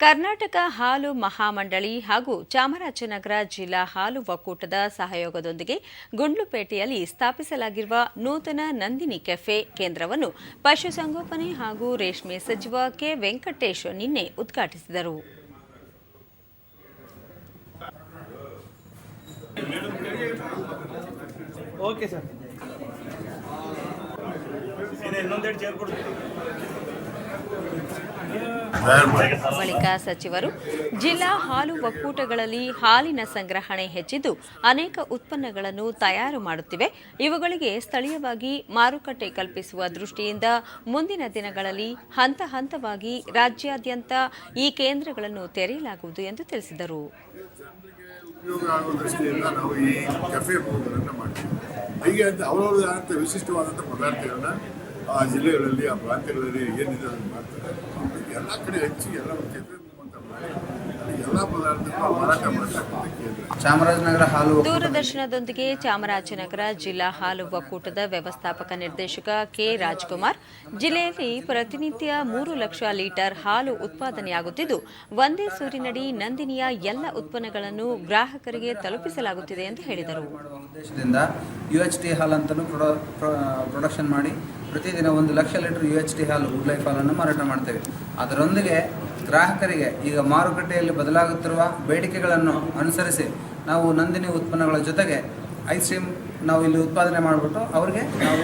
ಕರ್ನಾಟಕ ಹಾಲು ಮಹಾಮಂಡಳಿ ಹಾಗೂ ಚಾಮರಾಜನಗರ ಜಿಲ್ಲಾ ಹಾಲು ಒಕ್ಕೂಟದ ಸಹಯೋಗದೊಂದಿಗೆ ಗುಂಡ್ಲುಪೇಟೆಯಲ್ಲಿ ಸ್ಥಾಪಿಸಲಾಗಿರುವ ನೂತನ ನಂದಿನಿ ಕೆಫೆ ಕೇಂದ್ರವನ್ನು ಪಶುಸಂಗೋಪನೆ ಹಾಗೂ ರೇಷ್ಮೆ ಸಚಿವ ಕೆ ವೆಂಕಟೇಶ್ ನಿನ್ನೆ ಉದ್ಘಾಟಿಸಿದರು. ಬಳಿಕ ಸಚಿವರು ಜಿಲ್ಲಾ ಹಾಲು ಒಕ್ಕೂಟಗಳಲ್ಲಿ ಹಾಲಿನ ಸಂಗ್ರಹಣೆ ಹೆಚ್ಚಿದ್ದು ಅನೇಕ ಉತ್ಪನ್ನಗಳನ್ನು ತಯಾರು ಮಾಡುತ್ತಿವೆ. ಇವುಗಳಿಗೆ ಸ್ಥಳೀಯವಾಗಿ ಮಾರುಕಟ್ಟೆ ಕಲ್ಪಿಸುವ ದೃಷ್ಟಿಯಿಂದ ಮುಂದಿನ ದಿನಗಳಲ್ಲಿ ಹಂತ ಹಂತವಾಗಿ ರಾಜ್ಯಾದ್ಯಂತ ಈ ಕೇಂದ್ರಗಳನ್ನು ತೆರೆಯಲಾಗುವುದು ಎಂದು ತಿಳಿಸಿದರು. ನಾವು ಈ ಅವರವರದಂಥ ವಿಶಿಷ್ಟವಾದಂಥ ಪದಾರ್ಥಗಳನ್ನ ಆ ಜಿಲ್ಲೆಗಳಲ್ಲಿ ಆ ಪ್ರಾಂತ್ಯಗಳಲ್ಲಿ ಏನಿದೆ ಅದನ್ನು ಮಾಡ್ತಾರೆ. ಎಲ್ಲ ಕಡೆ ಹೆಚ್ಚಿ ಎಲ್ಲ ಒಂದು ಕೆಫೆ ಅಂತ ಮಾಡಿ ಅಲ್ಲಿ ಎಲ್ಲ ಪದಾರ್ಥಗಳನ್ನು ಮಾರಾಟ ಮಾಡ್ತಕ್ಕಂಥ ಕೇಂದ್ರ. ಚಾಮರಾಜನಗರ ಹಾಲು ದೂರದರ್ಶನದೊಂದಿಗೆ ಚಾಮರಾಜನಗರ ಜಿಲ್ಲಾ ಹಾಲು ಒಕ್ಕೂಟದ ವ್ಯವಸ್ಥಾಪಕ ನಿರ್ದೇಶಕ ಕೆ ರಾಜ್ಕುಮಾರ್ ಜಿಲ್ಲೆಯಲ್ಲಿ ಪ್ರತಿನಿತ್ಯ ಮೂರು ಲಕ್ಷ ಲೀಟರ್ ಹಾಲು ಉತ್ಪಾದನೆಯಾಗುತ್ತಿದ್ದು ಒಂದೇ ಸೂರಿನಡಿ ನಂದಿನಿಯ ಎಲ್ಲ ಉತ್ಪನ್ನಗಳನ್ನು ಗ್ರಾಹಕರಿಗೆ ತಲುಪಿಸಲಾಗುತ್ತಿದೆ ಎಂದು ಹೇಳಿದರು. ಮಾಡುವ ಉದ್ದೇಶದಿಂದ ಯು ಎಚ್ ಟಿ ಹಾಲ್ ಅಂತಲೂ ಪ್ರೊಡಕ್ಷನ್ ಮಾಡಿ ಪ್ರತಿದಿನ ಒಂದು lakh litre U H D ಹಾಲು ಗುಡ್ ಲೈಫ್ ಹಾಲನ್ನು ಮಾರಾಟ ಮಾಡ್ತೇವೆ. ಅದರೊಂದಿಗೆ ಗ್ರಾಹಕರಿಗೆ ಈಗ ಮಾರುಕಟ್ಟೆಯಲ್ಲಿ ಬದಲಾಗುತ್ತಿರುವ ಬೇಡಿಕೆಗಳನ್ನು ಅನುಸರಿಸಿ ನಾವು ನಂದಿನಿ ಉತ್ಪನ್ನಗಳ ಜೊತೆಗೆ ಐಸ್ ಕ್ರೀಮ್ ನಾವು ಇಲ್ಲಿ ಉತ್ಪಾದನೆ ಮಾಡಿಬಿಟ್ಟು ಅವರಿಗೆ ನಾವು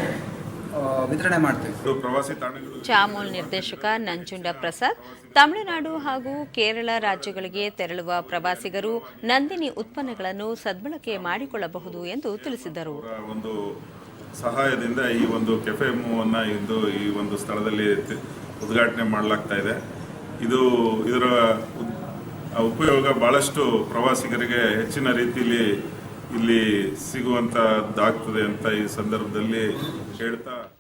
ವಿತರಣೆ ಮಾಡ್ತೇವೆ. ಚಾಮೂಲ್ ಪ್ರವಾಸಿ ತಾಣಗಳು. ಚಾಮೋಲ್ ನಿರ್ದೇಶಕ ನಂಜುಂಡ ಪ್ರಸಾದ್ ತಮಿಳುನಾಡು ಹಾಗೂ ಕೇರಳ ರಾಜ್ಯಗಳಿಗೆ ತೆರಳುವ ಪ್ರವಾಸಿಗರು ನಂದಿನಿ ಉತ್ಪನ್ನಗಳನ್ನು ಸದ್ಬಳಕೆ ಮಾಡಿಕೊಳ್ಳಬಹುದು ಎಂದು ತಿಳಿಸಿದರು. ಒಂದು ಸಹಾಯದಿಂದ ಈ ಒಂದು ಕೆಫೆ ಮೂವನ್ನು ಇಂದು ಈ ಒಂದು ಸ್ಥಳದಲ್ಲಿ ಉದ್ಘಾಟನೆ ಮಾಡಲಾಗ್ತಾ ಇದೆ. ಇದು ಇದರ ಉಪಯೋಗ ಭಾಳಷ್ಟು ಪ್ರವಾಸಿಗರಿಗೆ ಹೆಚ್ಚಿನ ರೀತಿಯಲ್ಲಿ ಇಲ್ಲಿ ಸಿಗುವಂಥದ್ದಾಗ್ತದೆ ಅಂತ ಈ ಸಂದರ್ಭದಲ್ಲಿ ಹೇಳ್ತಾ